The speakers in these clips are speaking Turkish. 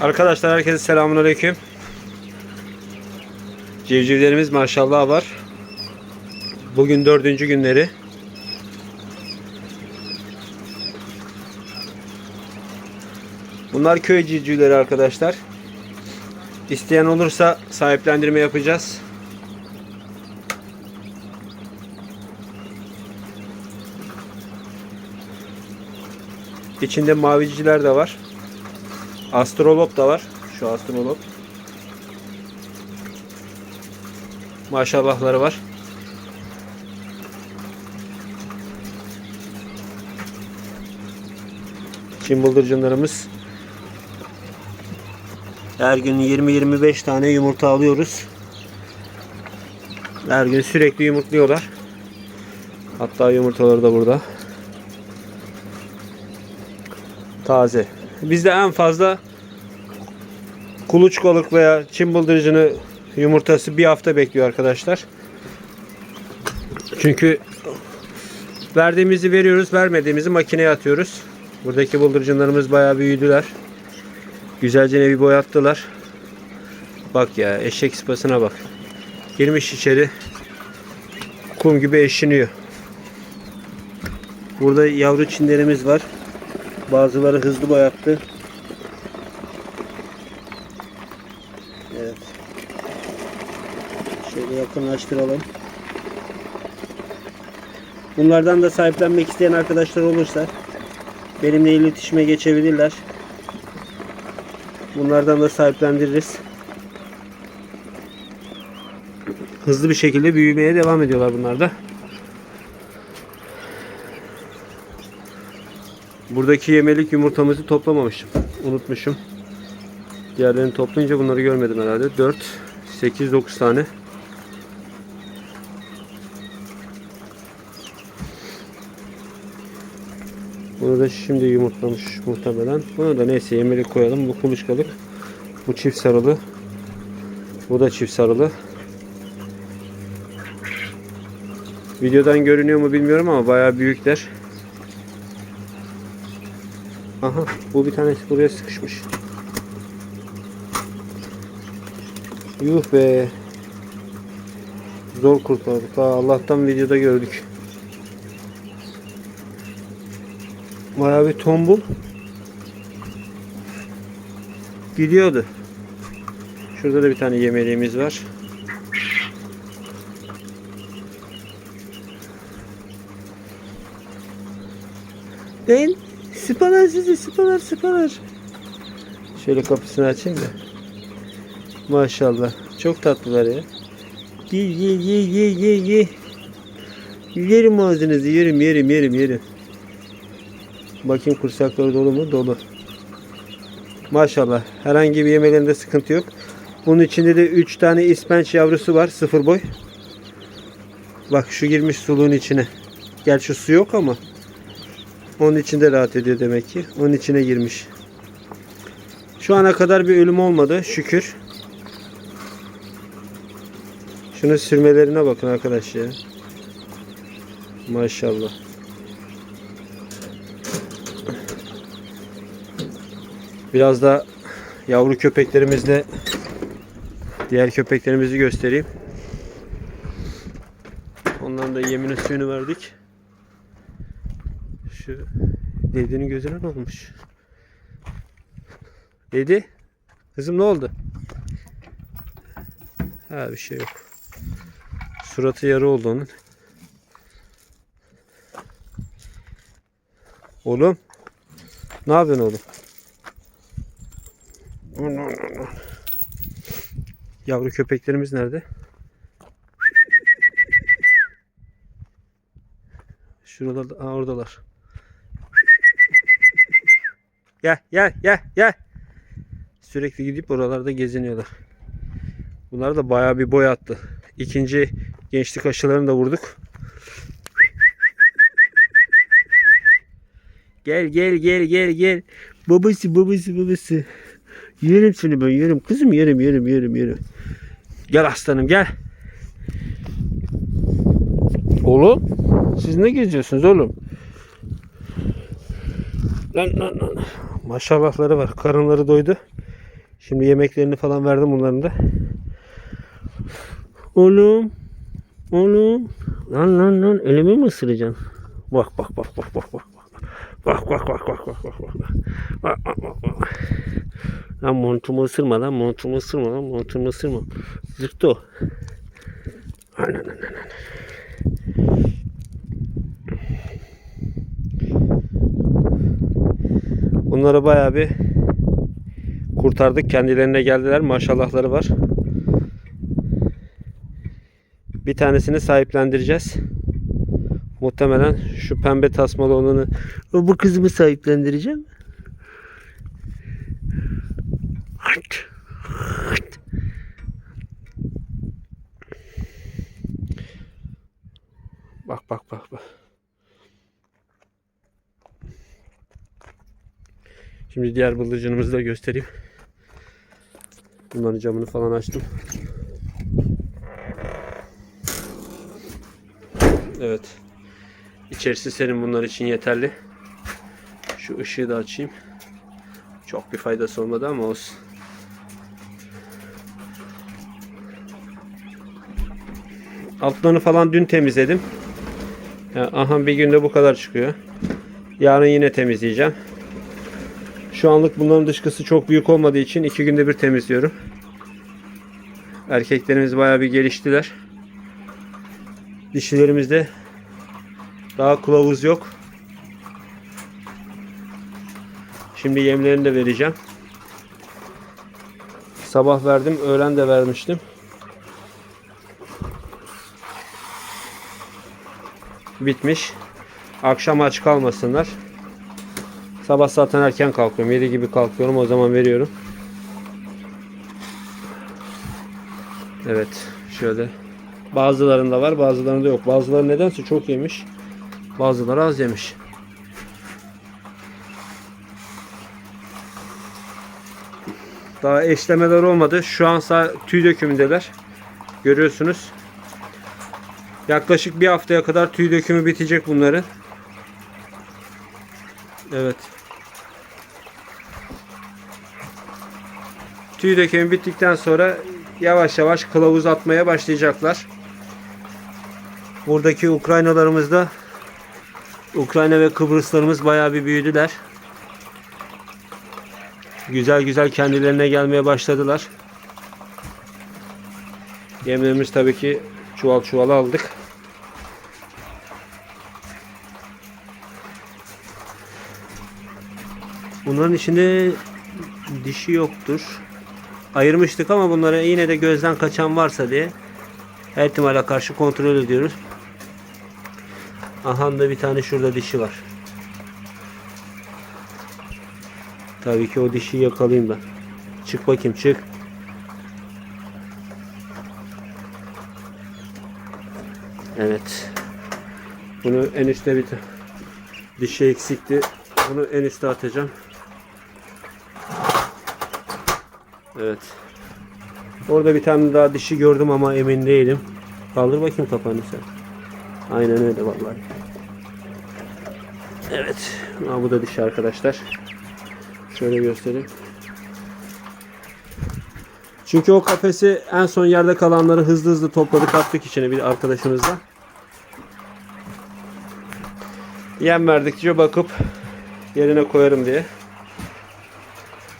Arkadaşlar herkese selamünaleyküm. Civcivlerimiz maşallah var. Bugün dördüncü günleri. Bunlar köy civcivleri arkadaşlar. İsteyen olursa sahiplendirme yapacağız. İçinde maviciler de var. Astrolop da var. Şu astrolop. Maşallahları var. Çin bıldırcınlarımız. Her gün 20-25 tane yumurta alıyoruz. Her gün sürekli yumurtluyorlar. Hatta yumurtaları da burada. Taze. Bizde en fazla kuluçkalık veya çim bıldırcını yumurtası bir hafta bekliyor arkadaşlar. Çünkü verdiğimizi veriyoruz, vermediğimizi makineye atıyoruz. Buradaki bıldırcınlarımız bayağı büyüdüler. Güzelce bir boyattılar. Bak ya eşek sıpasına bak. Girmiş içeri. Kum gibi eşiniyor. Burada yavru çinlerimiz var. Bazıları hızlı boyattı. Evet. Şöyle yakınlaştıralım. Bunlardan da sahiplenmek isteyen arkadaşlar olursa benimle iletişime geçebilirler. Bunlardan da sahiplendiririz. Hızlı bir şekilde büyümeye devam ediyorlar bunlar da. Buradaki yemelik yumurtamızı toplamamışım. Unutmuşum. Diğerlerini toplayınca bunları görmedim herhalde. 4, 8, 9 tane. Bunu da şimdi yumurtlamış muhtemelen. Bunu da neyse yemelik koyalım. Bu kuluçkalık. Bu çift sarılı. Bu da çift sarılı. Videodan görünüyor mu bilmiyorum ama bayağı büyükler. Aha bu bir tanesi buraya sıkışmış. Yuh be. Zor kurtardık. Ha, Allah'tan videoda gördük. Bayağı bir tombul. Gidiyordu. Şurada da bir tane yemeliğimiz var. Değil. Sıpalar sizi sıpalar sıpalar. Şöyle kapısını açayım da. Maşallah. Çok tatlılar ya. Ye ye ye ye ye ye. Yerim ağzınızı yerim yerim yerim yerim. Bakayım kursakları dolu mu? Dolu. Maşallah. Herhangi bir yemelerinde sıkıntı yok. Bunun içinde de 3 tane ispenç yavrusu var. Sıfır boy. Bak şu girmiş suluğun içine. Gerçi su yok ama. Onun içinde rahat ediyor demek ki. Onun içine girmiş. Şu ana kadar bir ölüm olmadı şükür. Şunun sürmelerine bakın arkadaş ya. Maşallah. Biraz da yavru köpeklerimizle diğer köpeklerimizi göstereyim. Onların da yemini suyunu verdik. Şu Dedi'nin gözüne ne olmuş? Dedi? Kızım ne oldu? Ha bir şey yok. Suratı yarı oldu onun. Oğlum. Ne yapıyorsun oğlum? Yavru köpeklerimiz nerede? Şuralarda, oradalar. Gel gel gel gel. Sürekli gidip oralarda geziniyorlar. Bunlar da bayağı bir boy attı. İkinci gençlik aşılarını da vurduk. Gel gel gel gel gel. Babası babası babası. Yerim seni ben yerim. Kızım yerim yerim yerim yerim. Gel aslanım gel. Oğlum siz ne geziyorsunuz oğlum? Lan lan lan. Maşallahları var. Karınları doydu. Şimdi yemeklerini falan verdim bunların da. Oğlum. Oğlum. Lan lan lan elimi mi ısıracaksın? Bak bak bak bak bak bak. Bak bak bak bak bak bak bak. Bak bak bak bak. Lan montumu ısırma lan montumu ısırma lan montumu ısırma. Zıktı o. Aynen aynen Bunları bayağı bir kurtardık. Kendilerine geldiler. Maşallahları var. Bir tanesini sahiplendireceğiz. Muhtemelen şu pembe tasmalı olanı bu kızımı sahiplendireceğim. Bak bak bak bak. Şimdi diğer bıldırcınımızı da göstereyim. Bunların camını falan açtım. Evet. İçerisi senin bunlar için yeterli. Şu ışığı da açayım. Çok bir faydası olmadı ama olsun. Altlarını falan dün temizledim. Ya, aha bir günde bu kadar çıkıyor. Yarın yine temizleyeceğim. Şu anlık bunların dışkısı çok büyük olmadığı için iki günde bir temizliyorum. Erkeklerimiz bayağı bir geliştiler. Dişilerimizde daha kılavuz yok. Şimdi yemlerini de vereceğim. Sabah verdim, öğlen de vermiştim. Bitmiş. Akşam aç kalmasınlar. Sabah zaten erken kalkıyorum. 7 gibi kalkıyorum. O zaman veriyorum. Evet. Şöyle. Bazılarında var. Bazılarında yok. Bazıları nedense çok yemiş. Bazıları az yemiş. Daha eşlemeler olmadı. Şu an sağ tüy dökümündeler. Görüyorsunuz. Yaklaşık bir haftaya kadar tüy dökümü bitecek bunların. Evet. Tüy dökümü bittikten sonra yavaş yavaş kılavuz atmaya başlayacaklar. Buradaki Ukraynalarımız da Ukrayna ve Kıbrıslarımız bayağı bir büyüdüler. Güzel güzel kendilerine gelmeye başladılar. Yemlerimiz tabii ki çuval çuval aldık. Bunların içinde dişi yoktur. Ayırmıştık ama bunları yine de gözden kaçan varsa diye her ihtimale karşı kontrol ediyoruz. Aha da bir tane şurada dişi var. Tabii ki o dişiyi yakalayayım ben. Çık bakayım çık. Evet. Bunu en üstte bir dişi eksikti. Bunu en üste atacağım. Evet. Orada bir tane daha dişi gördüm ama emin değilim. Kaldır bakayım kafanı sen. Aynen öyle vallahi. Evet. Aa, bu da dişi arkadaşlar. Şöyle göstereyim. Çünkü o kafesi en son yerde kalanları hızlı hızlı topladık attık içine bir arkadaşımızla. Yem verdikçe bakıp yerine koyarım diye.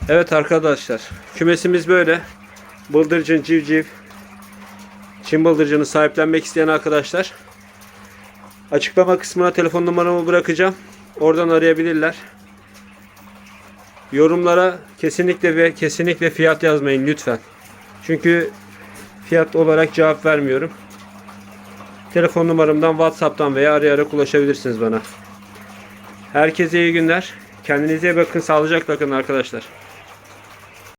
Evet arkadaşlar. Kümesimiz böyle. Bıldırcın civciv. Çin bıldırcını sahiplenmek isteyen arkadaşlar. Açıklama kısmına telefon numaramı bırakacağım. Oradan arayabilirler. Yorumlara kesinlikle ve kesinlikle fiyat yazmayın lütfen. Çünkü fiyat olarak cevap vermiyorum. Telefon numaramdan WhatsApp'tan veya arayarak ulaşabilirsiniz bana. Herkese iyi günler. Kendinize iyi bakın. Sağlıcakla kalın arkadaşlar.